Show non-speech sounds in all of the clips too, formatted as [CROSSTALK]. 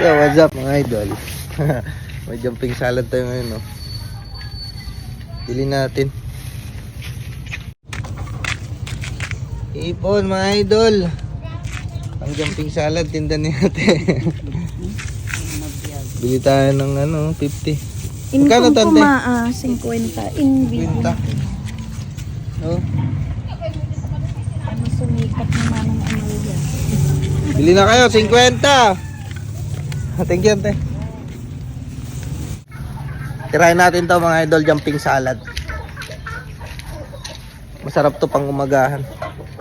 Yo, what's up mga idol? [LAUGHS] May jumping salad tayo ngayon, no? Pili natin. Ipon mga idol. Ang jumping salad, tindan natin. [LAUGHS] Bili tayo ng ano, 50. Magkano, tante? ko ma, ah, 50. In video. 50. Oh, sumikat naman ng ano yan. bili na kayo, 50. [LAUGHS] Thank you, ante. Tirahin natin to mga idol, jumping salad. Masarap to pang umagahan.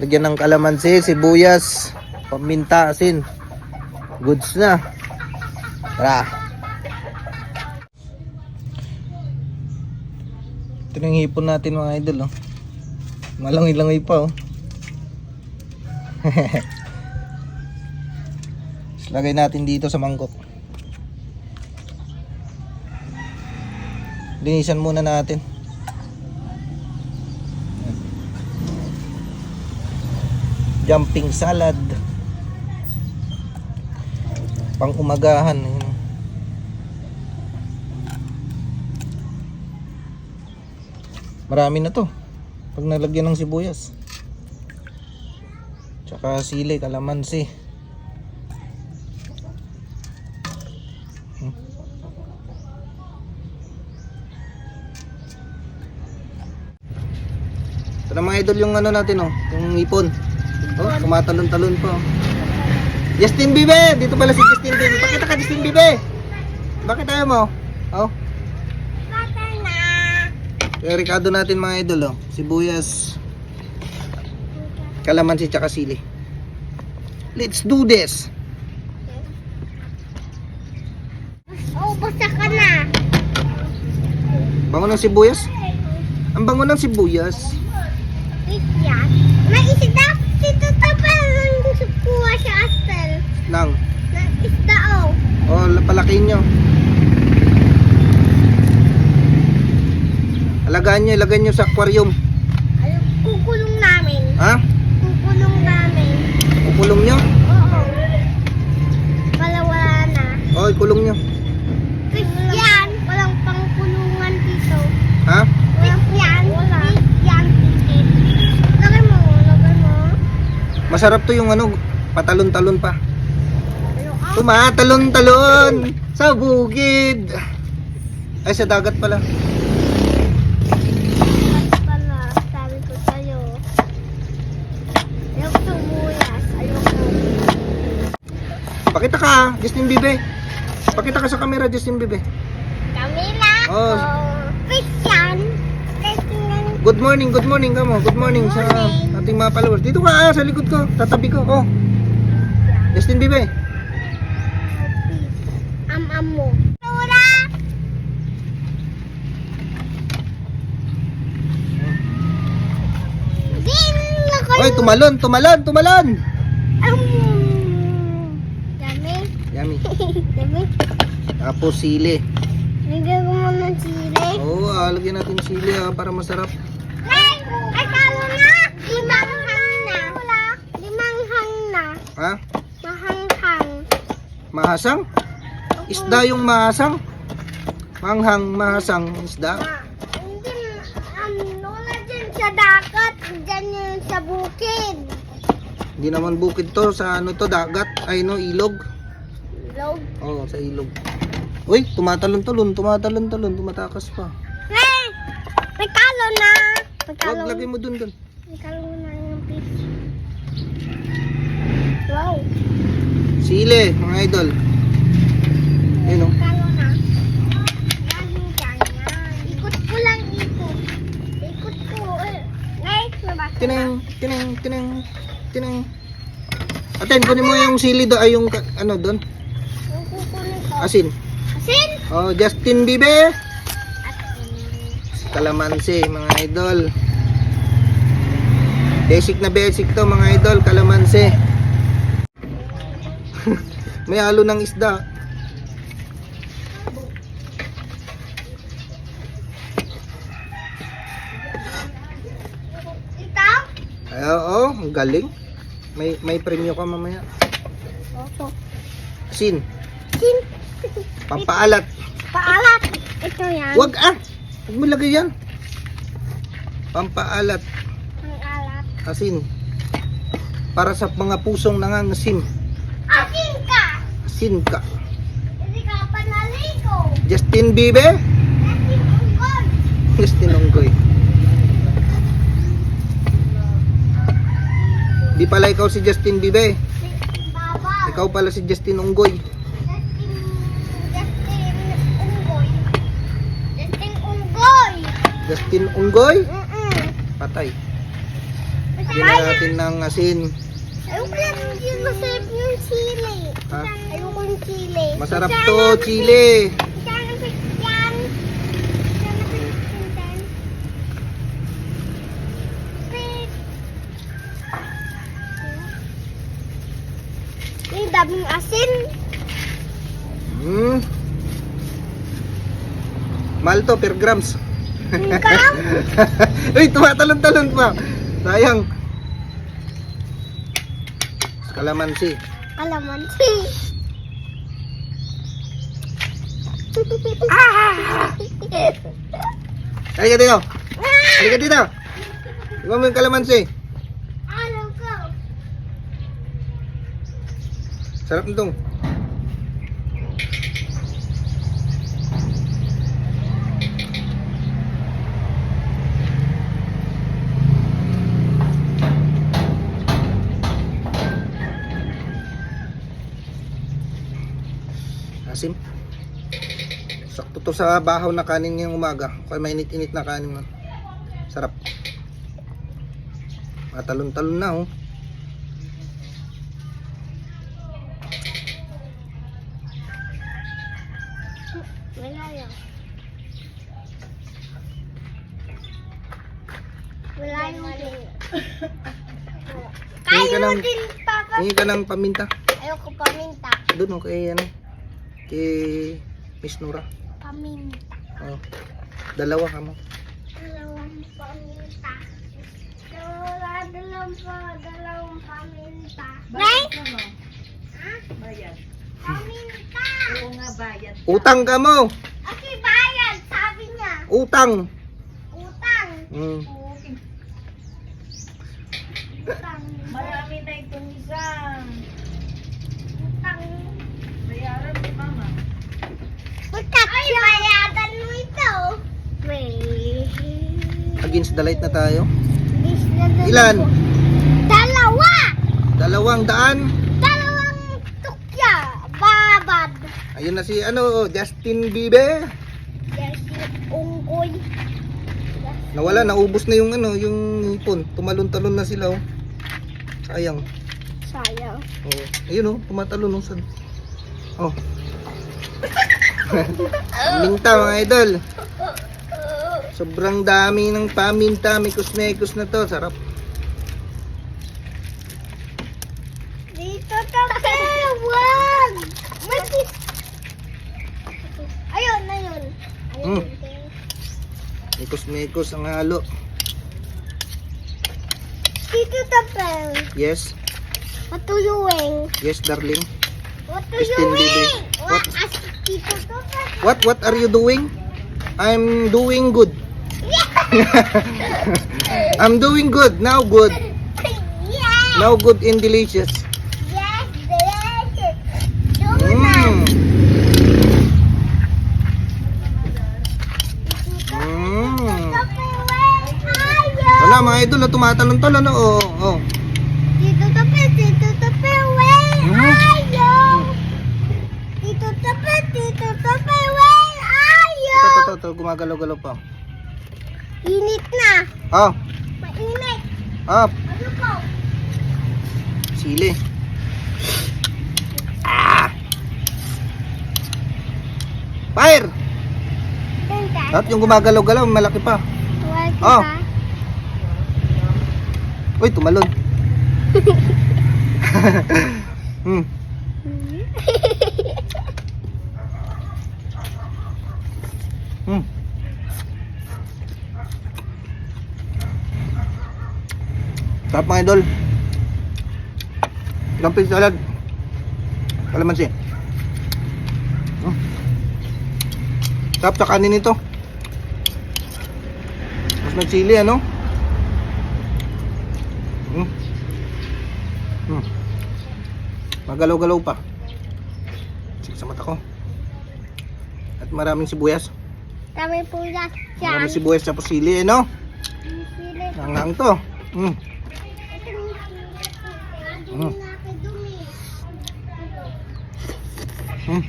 Lagyan ng kalamansi, sibuyas, paminta, asin. Goods na. Tara. Ito na hipon natin mga idol. Oh. Malangoy-langoy pa oh. [LAUGHS] Lagay natin dito sa mangkok. Linisan muna natin. Jumping salad. Pang umagahan. Marami na to. Pag nalagyan ng sibuyas. Tsaka sili, kalamansi. Idol yung ano natin oh, yung ipon. Oh, tumatalon-talon pa. oh. Justin Bibe! Dito pala si Justin Bibe. Pakita ka Justin Bibe! Bakit tayo mo? Oh. Yung Ricardo natin mga idol oh. Sibuyas. Kalamansi tsaka sili. Let's do this! Oh, basta ka na. Bango ng sibuyas? Ang bango ng sibuyas. Yan. May isda. Dito tapal ng kuha sa astel. Nang. Ng isda oh. Oh, palakin nyo. Alagaan nyo, ilagay nyo sa aquarium. Ayun, kukulong namin. Ha? Kukulong namin. Kukulong nyo? Oo. Pala wala na. Oh, ikulong nyo. Christian, walang pangkulungan dito. Ha? Christian, wala. Christian, ticket. Lagay mo, lagay mo. Masarap to yung ano, patalon-talon pa. Ah? Tumatalon-talon sa bukid. Ay, sa dagat pala. Pakita ka, Justin Bibe. Pakita ka sa camera, Justin Bibe. Camila. Oh. Good morning, good morning ka mo. Good morning sa Morning. ating mga followers. Dito ka, ah, sa likod ko. Tatabi ko. Oh. Justin Bibe. Am-am mo. Tura! Din na kayo. Oy, tumalon, tumalon, tumalon. Am. Dami. Yummy. Dami. [LAUGHS] Tapos sili. Ko muna ng sili. Oo, oh, lagyan natin sili ah, para masarap. Ay! Talo na! Limang hang na. Limang hang na. Ha? Mahanghang. Mahasang? Isda yung mahasang? Manghang mahasang isda? Ma, hindi, um, wala dyan sa dagat. Dyan yun sa bukid. Hindi naman bukid to, sa ano to, dagat, ay no, ilog. Log. Oo, sa ilog. Uy, tumatalon-talon, tumatalon-talon, tumatakas pa. Hey! May talo na! Huwag, lagay mo dun dun. May talo na yung fish. Wow. Sili, mga idol. Ayun oh. May talo na. Yan, yan, yan. Ikot ko lang ikot. Ikot ko. Nabasa na. Tineng, tineng, tineng, tineng. Aten, kunin mo yung sili do, ay yung, ano doon, Yung kukunin ko. asin. Asin? Oh, Justin Bieber. Kalamansi, mga idol. Basic na basic to, mga idol, kalamansi. [LAUGHS] May halo ng isda. Ay, oo, ang galing. May may premyo ka mamaya. Opo. Asin. Asin. Pampaalat. Paalat. Ito yan. Huwag ah! Huwag mo lagay yan. Pampaalat. Ang alat. Asin. Para sa mga pusong nangangasim. Asin ka. Asin ka. Hindi ka panaligo. Justin Bieber? Asin ungkol. Justin Onggoy. Di pala ikaw si Justin Bieber. Ikaw pala si Justin Onggoy. Justin Onggoy? Mm-mm. Patay. Lagyan na natin ng asin. Ayoko lang yung masarap yung chili. Ha? Ayoko yung chili. Masarap to. Yung daming asin. Hmm. Mahal to per grams. Ikaw? [LAUGHS] Uy, tumatalon-talon pa. Sayang. Kalamansi. Kalamansi. ah! Halika dito. Halika dito. Iba mo yung kalamansi. Sarap nitong. Asim. Sakto to sa bahaw na kanin ngayong umaga. Kaya mainit-init na kanin. nun. Sarap. Matalon-talon na oh. Wala yun. Wala yung Hingi ka Kaya mo ng- din, Papa. Hingi ka ng paminta. Ayoko paminta. Doon oh, kay ano, kay Miss Nora. Paminta. Oh. Dalawa ka mo. Dalawang paminta. Wala, dalawang pa, dalawang paminta. Right? Ha? Bayad. Paminta. Oo nga, bayad. Utang ka mo. Okay, bayad, sabi niya. Utang. Utang. Mm. Utang. Marami na itong isang. Utang. Bayaran ni mama. Utang. Ay, bayadan mo ito. Wait. Against the light na tayo. Bis na dalawa. Ilan? Dalawa! Dalawang daan. Dalawang tukya. Babad. Ayun na si ano, Justin Bieber. Yes, unggoy. Nawala, naubos na yung ano, yung hipon. Tumalon-talon na sila oh. Sayang. Sayang. Oh. Ayun oh, tumatalon oh. San? Oh. [LAUGHS] Minta mga idol. Sobrang dami ng paminta, mikos-mekos na to. Sarap. Dito tayo. Wag! Mati. Ayun, ayun. Ayun. Mm. Mikos-mekos ang halo. Dito tayo. Yes. What do you wing? Yes, darling. What do you wing? What? What? What are you doing? I'm doing good. [LAUGHS] I'm doing good. Now good. Yeah. Now good and delicious. Yes, delicious. Mm. Mm. Wala mga idol na tumatalon-talon oh. oh. Ito, gumagalaw-galaw pa. Init na. Ah, Mainit. ah, Ano ko? sili. Ah! Fire! At yung gumagalaw-galaw, malaki pa. Tuwag Oh. ka. Uy, tumalon. [LAUGHS] [LAUGHS] Hmm. Sarap mga idol. Dumpling salad. Kalamansi. Sarap sa kanin ito. Mas may chili, ano? Mm. Mm. Magalaw-galaw pa. Sige sa mata ko. At maraming sibuyas. Po yan. Maraming sibuyas sa sili, eh, no? Sili. Nangang to. Mm. Ito Mm. dumi. Mm.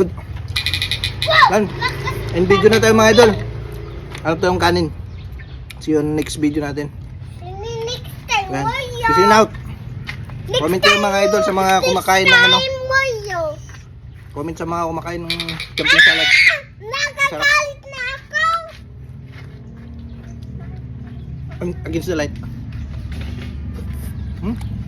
Good. Lan, end video na tayo mga idol. Ano to yung kanin? See you next video natin. Next time. Wayo. Peace out. Comment kayo mga idol sa mga kumakain ng ano. Next. Comment sa mga kumakain ng jumping salad. Nagagalit na ako. Against the light. Hmm?